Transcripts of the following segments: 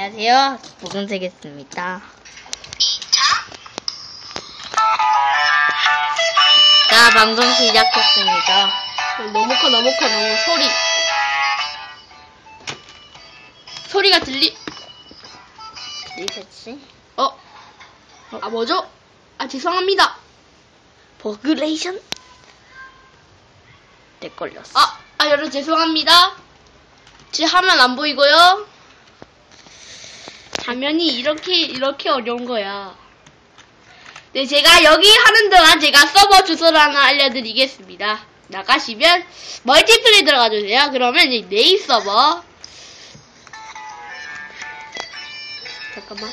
안녕하세요. 묵은색겠습니다. 자, 방송 시작했습니다. 너무 커, 너무 커, 너무 소리. 소리가 들리, 리셋지? 어? 아, 뭐죠? 아, 죄송합니다. 버그레이션? 내 걸렸어. 아, 아, 여러분, 죄송합니다. 제 화면 안 보이고요. 화면이 이렇게, 이렇게 어려운 거야. 네, 제가 여기 하는 동안 제가 서버 주소를 하나 알려드리겠습니다. 나가시면 멀티플레이 들어가 주세요. 그러면 이제 네이 서버. 잠깐만.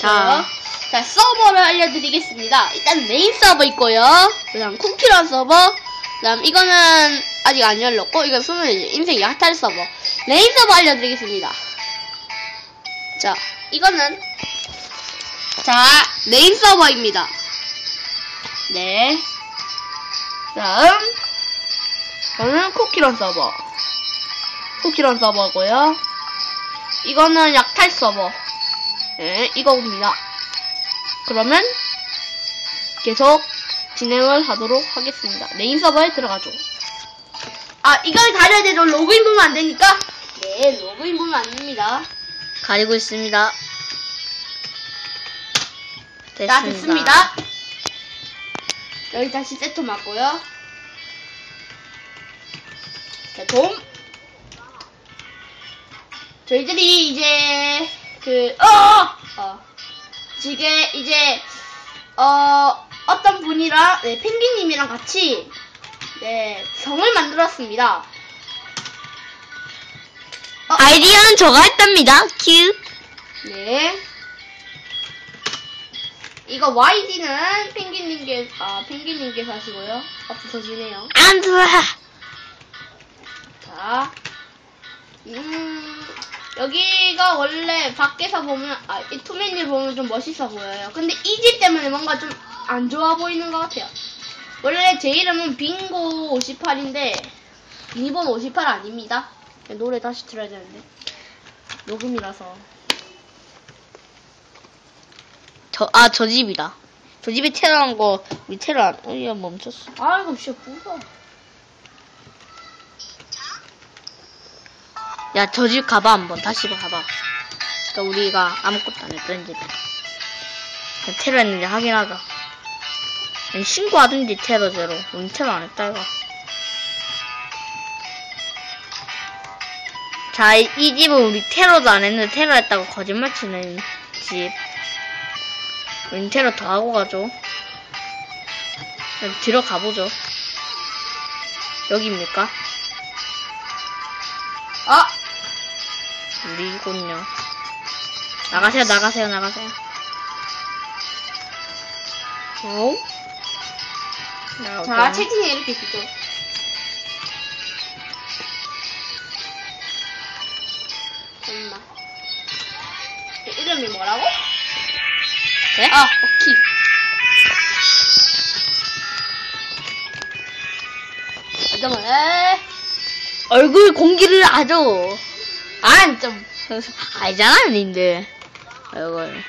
자, 자 서버를 알려드리겠습니다. 일단 메인 서버 있고요. 그다음 쿠키런 서버. 그다음 이거는 아직 안 열렸고 이건 소면 인생 약탈 서버. 메인 서버 알려드리겠습니다. 자, 이거는 자 메인 서버입니다. 네. 다음 저는 쿠키런 서버. 쿠키런 서버고요. 이거는 약탈 서버. 네, 이거입니다. 그러면 계속 진행을 하도록 하겠습니다. 메인 서버에 들어가죠. 아, 이걸 가려야 되죠. 로그인 보면 안 되니까. 네, 로그인 보면 안 됩니다. 가리고 있습니다. 됐습니다. 자, 됐습니다. 여기 다시 세트 맞고요. 자, 돔. 저희들이 이제, 그, 어! 어. 지금 이제, 어, 어떤 분이랑, 네, 펭귄님이랑 같이, 네, 성을 만들었습니다. 어, 아이디어는 저가 했답니다. 큐. 네. 이거 YD는 펭귄님께, 아, 펭귄님께서 하시고요. 없어지네요. 안 좋아. 자, 음, 여기가 원래 밖에서 보면, 아, 이 투맨을 보면 좀 멋있어 보여요. 근데 이 집 때문에 뭔가 좀 안 좋아 보이는 것 같아요. 원래 제 이름은 빙고 58인데, 비번 58 아닙니다. 노래 다시 들어야 되는데. 녹음이라서. 저, 아, 저 집이다. 저 집에 테러한 거, 우리 테러 안, 어, 야, 멈췄어. 아이고, 진짜 무서워. 야, 저 집 가봐, 한번. 다시 가봐. 또 우리가 아무것도 안 했던 집에. 그냥 테러 했는지 확인하자. 아니, 신고하든지 테러 제로. 우리 테러 안 했다, 이거. 자, 이, 이 집은 우리 테러도 안 했는데 테러 했다고 거짓말 치는 집. 테러 더 하고 가죠. 뒤로 가보죠. 여기입니까? 아! 우리군요. 나가세요, 나가세요, 나가세요. 어? 자, 채팅에 이렇게 있죠. 엄마. 이름이 뭐라고? 네? 아, 오키. 잠깐만, 에 얼굴 공기를 아주 안, 좀. 알잖아요, 님들. 얼굴.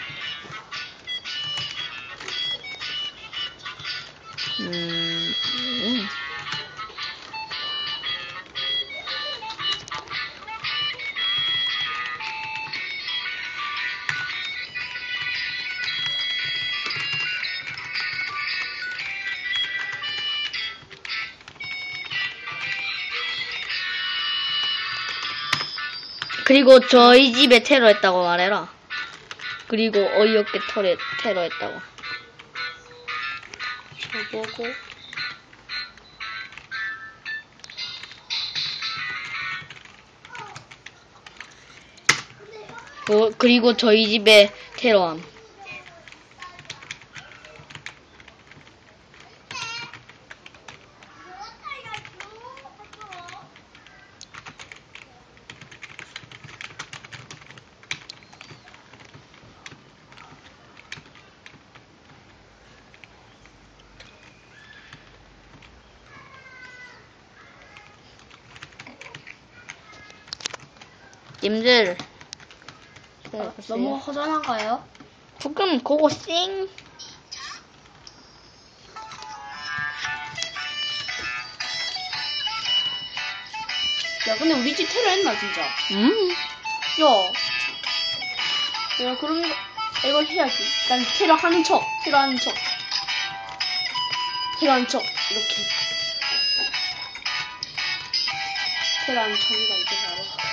그리고 저희 집에 테러했다고 말해라. 그리고 어이없게 테러, 테러했다고. 저보고. 어, 그리고 저희 집에 테러함. 님들. 어, 너무 허전한가요? 조금 그거 쌩. 야, 근데 우리 집 테러 했나, 진짜? 음. 야. 야, 그럼 이거, 이걸 해야지. 난 테러 하는 척, 테러 하는 척. 테러 하는 척, 이렇게. 테러 하는 척이다, 이게 바로.